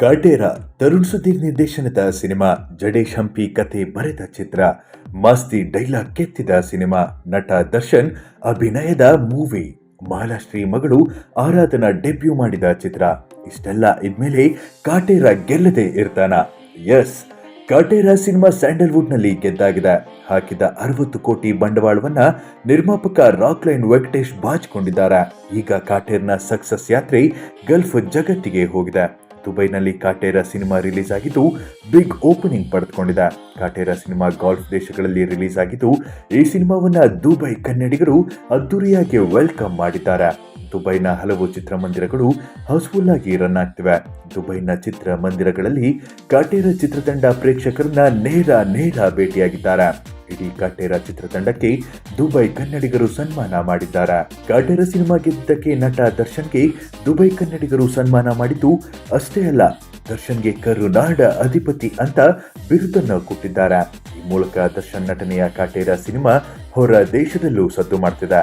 ಕಾಟೇರ ತರುಣ್ ಸುಧೀರ್ ನಿರ್ದೇಶನದ ಸಿನಿಮಾ ಜಡೇಶ್ ಹಂಪಿ ಕತೆ ಬರೆದ ಚಿತ್ರ, ಮಾಸ್ತಿ ಡೈಲಾಗ್ ಕೆತ್ತಿದ ಸಿನಿಮಾ ನಟ ದರ್ಶನ್ ಅಭಿನಯದ ಮೂವಿ. ಮಹಾಲಾಶ್ರೀ ಮಗಳು ಆರಾಧನಾ ಡೆಬ್ಯೂ ಮಾಡಿದ ಚಿತ್ರ. ಇಷ್ಟೆಲ್ಲ ಇದ್ಮೇಲೆ ಕಾಟೇರ ಗೆಲ್ಲದೆ ಇರ್ತಾನ. ಎಸ್, ಕಾಟೇರ ಸಿನಿಮಾ ಸ್ಯಾಂಡಲ್ವುಡ್ನಲ್ಲಿ ಗೆದ್ದಾಗಿದೆ. ಹಾಕಿದ ಅರವತ್ತು ಕೋಟಿ ಬಂಡವಾಳವನ್ನ ನಿರ್ಮಾಪಕ ರಾಕ್ ಲೈನ್ ವೆಂಕಟೇಶ್ ಬಾಚಿಕೊಂಡಿದ್ದಾರೆ. ಈಗ ಕಾಟೇರ್ನ ಸಕ್ಸಸ್ ಯಾತ್ರೆ ಗಲ್ಫ್ ಜಗತ್ತಿಗೆ ಹೋಗಿದೆ. ದುಬೈನಲ್ಲಿ ಕಾಟೇರ ಸಿನಿಮಾ ರಿಲೀಸ್ ಆಗಿದ್ದು, ಬಿಗ್ ಓಪನಿಂಗ್ ಪಡೆದುಕೊಂಡಿದೆ. ಕಾಟೇರ ಸಿನಿಮಾ ಗಾಲ್ಫ್ ದೇಶಗಳಲ್ಲಿ ರಿಲೀಸ್ ಆಗಿದ್ದು, ಈ ಸಿನಿಮಾವನ್ನ ದುಬೈ ಕನ್ನಡಿಗರು ಅದ್ದೂರಿಯಾಗಿ ವೆಲ್ಕಮ್ ಮಾಡಿದ್ದಾರೆ. ದುಬೈನ ಹಲವು ಚಿತ್ರಮಂದಿರಗಳು ಹೌಸ್ಫುಲ್ ಆಗಿ ರನ್ ಆಗ್ತಿವೆ. ದುಬೈನ ಚಿತ್ರಮಂದಿರಗಳಲ್ಲಿ ಕಾಟೇರ ಚಿತ್ರತಂಡ ಪ್ರೇಕ್ಷಕರನ್ನ ನೇರ ನೇರ ಭೇಟಿಯಾಗಿದ್ದಾರೆ. ಇಡೀ ಕಾಟೇರ ಚಿತ್ರತಂಡಕ್ಕೆ ದುಬೈ ಕನ್ನಡಿಗರು ಸನ್ಮಾನ ಮಾಡಿದ್ದಾರೆ. ಕಾಟೇರ ಸಿನಿಮಾ ಗೆದ್ದಕ್ಕೆ ನಟ ದರ್ಶನ್ಗೆ ದುಬೈ ಕನ್ನಡಿಗರು ಸನ್ಮಾನ ಮಾಡಿದ್ದು ಅಷ್ಟೇ ಅಲ್ಲ, ದರ್ಶನ್ಗೆ ಕರುನಾಡ ಅಧಿಪತಿ ಅಂತ ಬಿರುದನ್ನು ಕೊಟ್ಟಿದ್ದಾರೆ. ಈ ಮೂಲಕ ದರ್ಶನ್ ನಟನೆಯ ಕಾಟೇರ ಸಿನಿಮಾ ಹೊರ ದೇಶದಲ್ಲೂ ಸದ್ದು ಮಾಡ್ತಿದೆ.